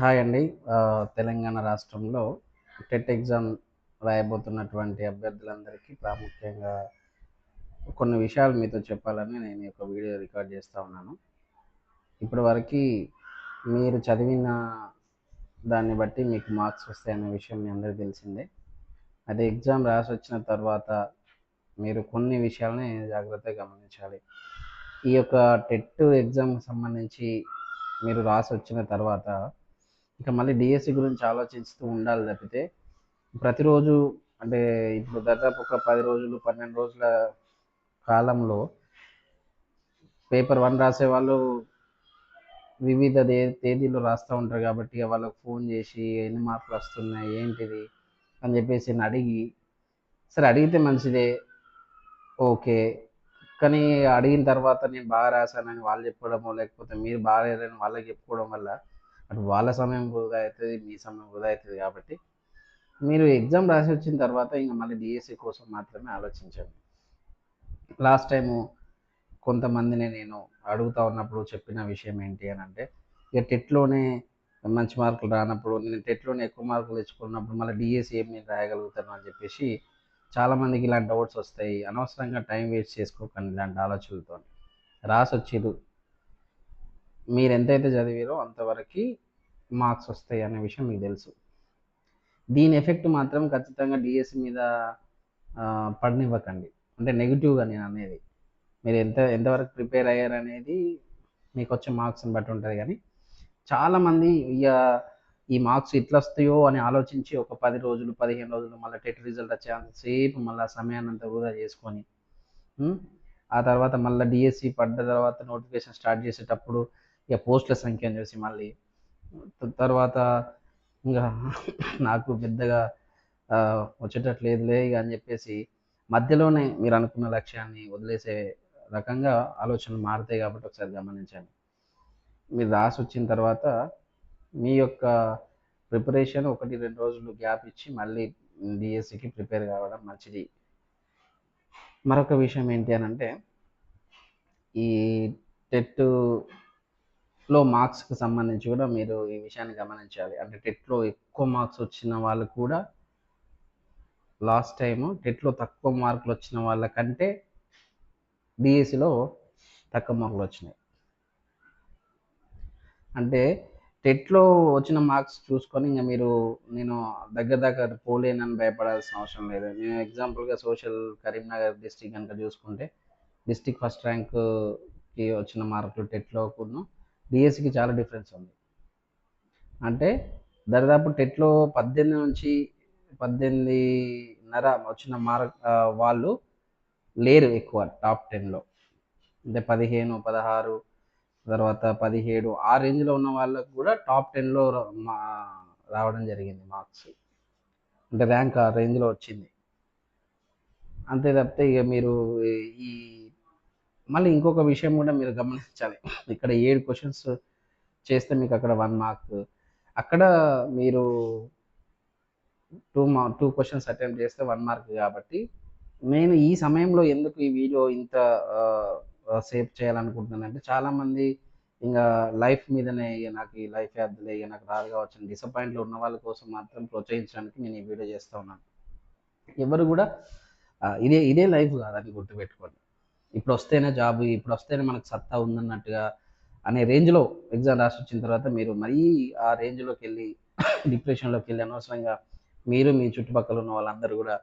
Hi అండి తెలంగాణ రాష్ట్రంలో TET exam రాయబోతున్నటువంటి అభ్యర్థులందరికీ ప్రాముఖ్యంగా కొన్ని విషయాలు మీతో చెప్పాలని నేను ఒక వీడియో రికార్డ్ చేస్తూ ఉన్నాను. ఇప్పటివరకి మీరు చదివిన దాన్ని బట్టి మీకు మార్క్స్ వస్తాయనే విషయం మీ అందరికీ తెలిసిందే. అదే ఎగ్జామ్ రాసి వచ్చిన తర్వాత మీరు కొన్ని విషయాలని జాగ్రత్తగా గమనించాలి. ఈ యొక్క టెట్ ఎగ్జామ్‌కి సంబంధించి మీరు రాసి వచ్చిన తర్వాత ఇక మళ్ళీ డిఎస్సి గురించి ఆలోచిస్తూ ఉండాలి తప్పితే ప్రతిరోజు అంటే ఇప్పుడు దాదాపు ఒక పది రోజులు, 12 రోజుల కాలంలో పేపర్ 1 రాసేవాళ్ళు వివిధ దే తేదీలు రాస్తూ ఉంటారు కాబట్టి వాళ్ళకి ఫోన్ చేసి ఎన్ని మార్కులు వస్తున్నాయి ఏంటిది అని చెప్పేసి అడిగి సరే అడిగితే మంచిదే ఓకే. కానీ అడిగిన తర్వాత నేను బాగా రాశానని వాళ్ళు చెప్పడమో లేకపోతే మీరు బాగా లేరని వాళ్ళకి చెప్పుకోవడం వల్ల అటు వాళ్ళ సమయం వృధా అవుతుంది మీ సమయం వృధా అవుతుంది కాబట్టి మీరు ఎగ్జామ్ రాసి వచ్చిన తర్వాత ఇంక మళ్ళీ డిఎస్సి కోసం మాత్రమే ఆలోచించండి. లాస్ట్ టైము కొంతమందిని నేను అడుగుతా ఉన్నప్పుడు చెప్పిన విషయం ఏంటి అని అంటే ఇక టెట్‌లోనే మంచి మార్కులు రానప్పుడు నేను టెట్‌లోనే ఎక్కువ మార్కులు తెచ్చుకున్నప్పుడు మళ్ళీ డిఎస్సి ఏం నేను రాయగలుగుతాను అని చెప్పేసి చాలామందికి ఇలాంటి డౌట్స్ వస్తాయి. అనవసరంగా టైం వేస్ట్ చేసుకోకండి ఇలాంటి ఆలోచనలతోని. రాసొచ్చిర్రు. మీరు ఎంతైతే చదివిరో అంతవరకు మార్క్స్ వస్తాయి అనే విషయం మీకు తెలుసు. దీని ఎఫెక్ట్ మాత్రం ఖచ్చితంగా డిఎస్సి మీద పడనివ్వకండి. అంటే నెగిటివ్గా నేను అనేది. మీరు ఎంత ఎంతవరకు ప్రిపేర్ అయ్యారనేది వచ్చే మార్క్స్‌ని బట్టి ఉంటుంది కానీ చాలామంది ఇక ఈ మార్క్స్ ఎట్లొస్తాయో అని ఆలోచించి ఒక పది రోజులు, 15 రోజులు మళ్ళీ టెట్ రిజల్ట్ వచ్చేంత మళ్ళీ సమయాన్ని అంతా వృధా చేసుకొని ఆ తర్వాత మళ్ళీ డిఎస్సి పడ్డ తర్వాత నోటిఫికేషన్ స్టార్ట్ చేసేటప్పుడు ఇక పోస్టుల సంఖ్యను చూసి మళ్ళీ తర్వాత ఇంకా నాకు పెద్దగా వచ్చేటట్లేదులే వచ్చేటట్టు అని చెప్పేసి మధ్యలోనే మీరు అనుకున్న లక్ష్యాన్ని వదిలేసే రకంగా ఆలోచనలు మారుతాయి కాబట్టి ఒకసారి గమనించండి. మీరు రాసి వచ్చిన తర్వాత మీ యొక్క ప్రిపరేషన్ 1, 2 రోజులు గ్యాప్ ఇచ్చి మళ్ళీ డిఎస్సికి ప్రిపేర్ కావడం మంచిది. మరొక విషయం ఏంటి అని అంటే ఈ టెట్‌లో మార్క్స్‌కి సంబంధించి కూడా మీరు ఈ విషయాన్ని గమనించాలి. అంటే టెట్‌లో ఎక్కువ మార్క్స్ వచ్చిన వాళ్ళు కూడా లాస్ట్ టైము టెట్‌లో తక్కువ మార్కులు వచ్చిన వాళ్ళకంటే డిఎస్సిలో తక్కువ మార్కులు వచ్చినాయి. అంటే టెట్‌లో వచ్చిన మార్క్స్ చూసుకొని ఇంకా మీరు నేను దగ్గర దగ్గర పోలేనని భయపడాల్సిన అవసరం లేదు. నేను ఎగ్జాంపుల్‌గా సోషల్ కరీంనగర్ డిస్టిక్ కనుక చూసుకుంటే డిస్టిక్ ఫస్ట్ ర్యాంక్‌కి వచ్చిన మార్కులు టెట్లో కూడా డిఎస్సికి చాలా డిఫరెన్స్ ఉంది. అంటే దరిదాపు టెట్‌లో 18 నుంచి 18.5 వచ్చిన మార్క్ వాళ్ళు లేరు ఎక్కువ టాప్ 10లో. అంటే 15, 16 తర్వాత 17 ఆ రేంజ్‌లో ఉన్న వాళ్ళకు కూడా టాప్ టెన్లో మా రావడం జరిగింది మార్క్స్. అంటే ర్యాంక్ ఆ రేంజ్‌లో వచ్చింది. అంతే తప్పితే ఇక మీరు ఈ మళ్ళీ ఇంకొక విషయం కూడా మీరు గమనించాలి. ఇక్కడ ఏడు క్వశ్చన్స్ చేస్తే మీకు అక్కడ వన్ మార్క్. అక్కడ మీరు టూ మా టూ క్వశ్చన్స్ అటెంప్ట్ చేస్తే వన్ మార్క్ కాబట్టి నేను ఈ సమయంలో ఎందుకు ఈ వీడియో ఇంత సేఫ్ చేయాలనుకుంటున్నానంటే చాలామంది ఇంకా లైఫ్ మీదనే ఇగ నాకు ఈ లైఫ్ వద్దులే ఇక నాకు రాదు కావచ్చు అని డిసప్పాయింట్‌లో ఉన్న వాళ్ళ కోసం మాత్రం ప్రోత్సహించడానికి నేను ఈ వీడియో చేస్తూ ఉన్నాను. ఎవరు కూడా ఇదే ఇదే లైఫ్ కాదని గుర్తుపెట్టుకోండి. ఇప్పుడు వస్తేనే జాబ్, ఇప్పుడు వస్తేనే మనకు సత్తా ఉందన్నట్టుగా అనే రేంజ్‌లో ఎగ్జామ్ రాసి వచ్చిన తర్వాత మీరు మరీ ఆ రేంజ్లోకి వెళ్ళి డిప్రెషన్లోకి వెళ్ళి అనవసరంగా మీరు మీ చుట్టుపక్కల ఉన్న వాళ్ళందరూ కూడా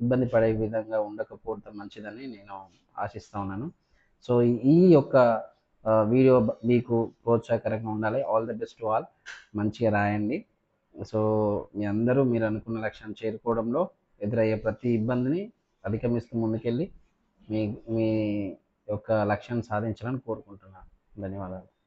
ఇబ్బంది పడే విధంగా ఉండకపోవడం మంచిదని నేను ఆశిస్తూ ఉన్నాను. సో, ఈ యొక్క వీడియో మీకు ప్రోత్సాహకరంగా ఉండాలి. All the best all. మంచిగా రాయండి. సో, మీ అందరూ మీరు అనుకున్న లక్ష్యాన్ని చేరుకోవడంలో ఎదురయ్యే ప్రతి ఇబ్బందిని అధిగమిస్తూ ముందుకెళ్ళి మీ మీ యొక్క లక్ష్యాన్ని సాధించాలని కోరుకుంటున్నాను. ధన్యవాదాలు.